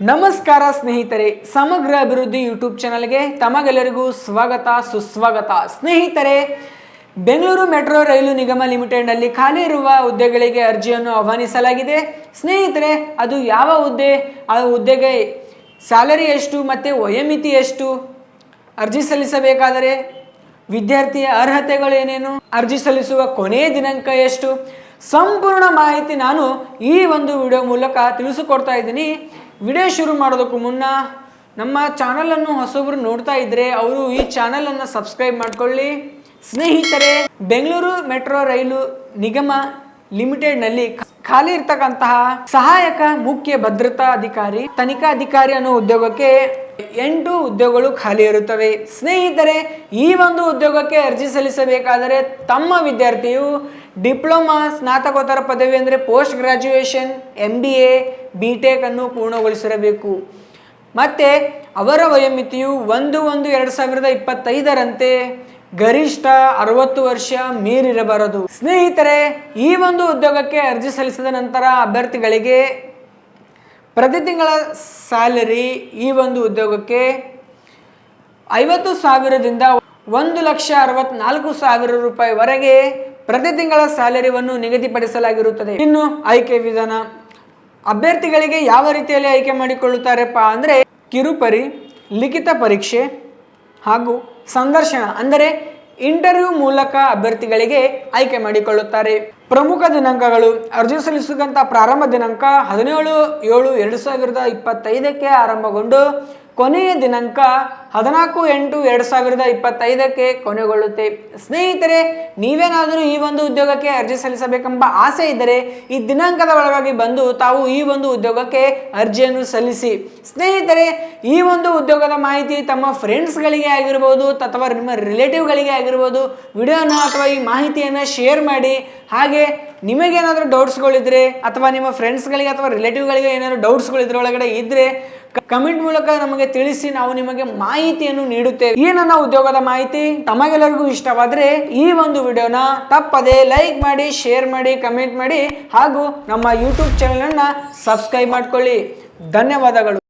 ನಮಸ್ಕಾರ ಸ್ನೇಹಿತರೆ, ಸಮಗ್ರ ಅಭಿವೃದ್ಧಿ ಯೂಟ್ಯೂಬ್ ಚಾನಲ್ಗೆ ತಮಗೆಲ್ಲರಿಗೂ ಸ್ವಾಗತ, ಸುಸ್ವಾಗತ. ಸ್ನೇಹಿತರೆ, ಬೆಂಗಳೂರು ಮೆಟ್ರೋ ರೈಲು ನಿಗಮ ಲಿಮಿಟೆಡ್ನಲ್ಲಿ ಖಾಲಿ ಇರುವ ಹುದ್ದೆಗಳಿಗೆ ಅರ್ಜಿಯನ್ನು ಆಹ್ವಾನಿಸಲಾಗಿದೆ. ಸ್ನೇಹಿತರೆ, ಅದು ಯಾವ ಹುದ್ದೆ? ಆ ಹುದ್ದೆಗೆ ಸ್ಯಾಲರಿ ಎಷ್ಟು ಮತ್ತು ವಯೋಮಿತಿ ಎಷ್ಟು? ಅರ್ಜಿ ಸಲ್ಲಿಸಬೇಕಾದರೆ ವಿದ್ಯಾರ್ಥಿಯ ಅರ್ಹತೆಗಳು ಏನೇನು? ಅರ್ಜಿ ಸಲ್ಲಿಸುವ ಕೊನೆಯ ದಿನಾಂಕ ಎಷ್ಟು? ಸಂಪೂರ್ಣ ಮಾಹಿತಿ ನಾನು ಈ ಒಂದು ವಿಡಿಯೋ ಮೂಲಕ ತಿಳಿಸಿಕೊಡ್ತಾ ಇದ್ದೀನಿ. ವಿಡಿಯೋ ಶುರು ಮಾಡೋದಕ್ಕೂ ಮುನ್ನ ನಮ್ಮ ಚಾನಲನ್ನು ಹೊಸೊಬ್ರು ನೋಡ್ತಾ ಇದ್ರೆ ಅವರು ಈ ಚಾನಲನ್ನು ಸಬ್ಸ್ಕ್ರೈಬ್ ಮಾಡ್ಕೊಳ್ಳಿ. ಸ್ನೇಹಿತರೆ, ಬೆಂಗಳೂರು ಮೆಟ್ರೋ ರೈಲು ನಿಗಮ ಲಿಮಿಟೆಡ್ನಲ್ಲಿ ಖಾಲಿ ಇರ್ತಕ್ಕಂತಹ ಸಹಾಯಕ ಮುಖ್ಯ ಭದ್ರತಾ ಅಧಿಕಾರಿ, ತನಿಖಾ ಅಧಿಕಾರಿ ಅನ್ನೋ ಉದ್ಯೋಗಕ್ಕೆ ಎಂಟು ಉದ್ಯೋಗಗಳು ಖಾಲಿ ಇರುತ್ತವೆ. ಸ್ನೇಹಿತರೆ, ಈ ಒಂದು ಉದ್ಯೋಗಕ್ಕೆ ಅರ್ಜಿ ಸಲ್ಲಿಸಬೇಕಾದರೆ ತಮ್ಮ ವಿದ್ಯಾರ್ಥಿಯು ಡಿಪ್ಲೊಮಾ ಸ್ನಾತಕೋತ್ತರ ಪದವಿ ಅಂದರೆ post graduation M B A B tech ಅನ್ನು ಪೂರ್ಣಗೊಳಿಸಿರಬೇಕು. ಮತ್ತು ಅವರ ವಯೋಮಿತಿಯು ಒಂದು ಒಂದು ಎರಡು ಸಾವಿರದ ಇಪ್ಪತ್ತೈದರಂತೆ ಗರಿಷ್ಠ ಅರವತ್ತು ವರ್ಷ ಮೀರಿರಬಾರದು. ಸ್ನೇಹಿತರೆ, ಈ ಒಂದು ಉದ್ಯೋಗಕ್ಕೆ ಅರ್ಜಿ ಸಲ್ಲಿಸಿದ ನಂತರ ಅಭ್ಯರ್ಥಿಗಳಿಗೆ ಪ್ರತಿ ತಿಂಗಳ ಸ್ಯಾಲರಿ ಈ ಒಂದು ಉದ್ಯೋಗಕ್ಕೆ ಐವತ್ತು ಸಾವಿರದಿಂದ ಒಂದು ಲಕ್ಷ ಅರವತ್ನಾಲ್ಕು ಸಾವಿರ ರೂಪಾಯಿವರೆಗೆ ಪ್ರತಿ ತಿಂಗಳ ಸ್ಯಾಲರಿವನ್ನು ನಿಗದಿಪಡಿಸಲಾಗಿರುತ್ತದೆ. ಇನ್ನು ಆಯ್ಕೆ ವಿಧಾನ. ಅಭ್ಯರ್ಥಿಗಳಿಗೆ ಯಾವ ರೀತಿಯಲ್ಲಿ ಆಯ್ಕೆ ಮಾಡಿಕೊಳ್ಳುತ್ತಾರೆಪ್ಪ ಅಂದರೆ ಕಿರುಪರಿ, ಲಿಖಿತ ಪರೀಕ್ಷೆ ಹಾಗೂ ಸಂದರ್ಶನ ಅಂದರೆ ಇಂಟರ್ವ್ಯೂ ಮೂಲಕ ಅಭ್ಯರ್ಥಿಗಳಿಗೆ ಆಯ್ಕೆ ಮಾಡಿಕೊಳ್ಳುತ್ತಾರೆ. ಪ್ರಮುಖ ದಿನಾಂಕಗಳು ಅರ್ಜಿ ಸಲ್ಲಿಸುವಂಥ ಪ್ರಾರಂಭ ದಿನಾಂಕ ಹದಿನೇಳು ಏಳು ಎರಡು ಸಾವಿರದ ಇಪ್ಪತ್ತೈದಕ್ಕೆ ಆರಂಭಗೊಂಡು ಕೊನೆಯ ದಿನಾಂಕ ಹದಿನಾಲ್ಕು ಎಂಟು ಎರಡು ಸಾವಿರದ ಇಪ್ಪತ್ತೈದಕ್ಕೆ ಕೊನೆಗೊಳ್ಳುತ್ತೆ. ಸ್ನೇಹಿತರೆ, ನೀವೇನಾದರೂ ಈ ಒಂದು ಉದ್ಯೋಗಕ್ಕೆ ಅರ್ಜಿ ಸಲ್ಲಿಸಬೇಕೆಂಬ ಆಸೆ ಇದ್ದರೆ ಈ ದಿನಾಂಕದ ಒಳಗಾಗಿ ಬಂದು ತಾವು ಈ ಒಂದು ಉದ್ಯೋಗಕ್ಕೆ ಅರ್ಜಿಯನ್ನು ಸಲ್ಲಿಸಿ. ಸ್ನೇಹಿತರೆ, ಈ ಒಂದು ಉದ್ಯೋಗದ ಮಾಹಿತಿ ತಮ್ಮ ಫ್ರೆಂಡ್ಸ್ಗಳಿಗೆ ಆಗಿರ್ಬೋದು ಅಥವಾ ನಿಮ್ಮ ರಿಲೇಟಿವ್ಗಳಿಗೆ ಆಗಿರ್ಬೋದು ವಿಡಿಯೋನೋ ಅಥವಾ ಈ ಮಾಹಿತಿಯನ್ನು ಶೇರ್ ಮಾಡಿ. ಹಾಗೆ ನಿಮಗೇನಾದರೂ ಡೌಟ್ಸ್ಗಳಿದ್ರೆ ಅಥವಾ ನಿಮ್ಮ ಫ್ರೆಂಡ್ಸ್ಗಳಿಗೆ ಅಥವಾ ರಿಲೇಟಿವ್ಗಳಿಗೆ ಏನಾದರೂ ಡೌಟ್ಸ್ಗಳಿದ್ರೆ ಒಳಗಡೆ ಇದ್ದರೆ ಕಮೆಂಟ್ ಮೂಲಕ ನಮಗೆ ತಿಳಿಸಿ ನಾವು ನಿಮಗೆ ಮಾಹಿತಿಯನ್ನು ನೀಡುತ್ತೇವೆ. ಈ ಉದ್ಯೋಗದ ಮಾಹಿತಿ ತಮಗೆಲ್ಲರಿಗೂ ಇಷ್ಟವಾದರೆ ಈ ಒಂದು ವಿಡಿಯೋನ ತಪ್ಪದೆ ಲೈಕ್ ಮಾಡಿ ಶೇರ್ ಮಾಡಿ ಕಮೆಂಟ್ ಮಾಡಿ ಹಾಗೂ ನಮ್ಮ ಯೂಟ್ಯೂಬ್ ಚಾನಲನ್ನು ಸಬ್ಸ್ಕ್ರೈಬ್ ಮಾಡ್ಕೊಳ್ಳಿ. ಧನ್ಯವಾದಗಳು.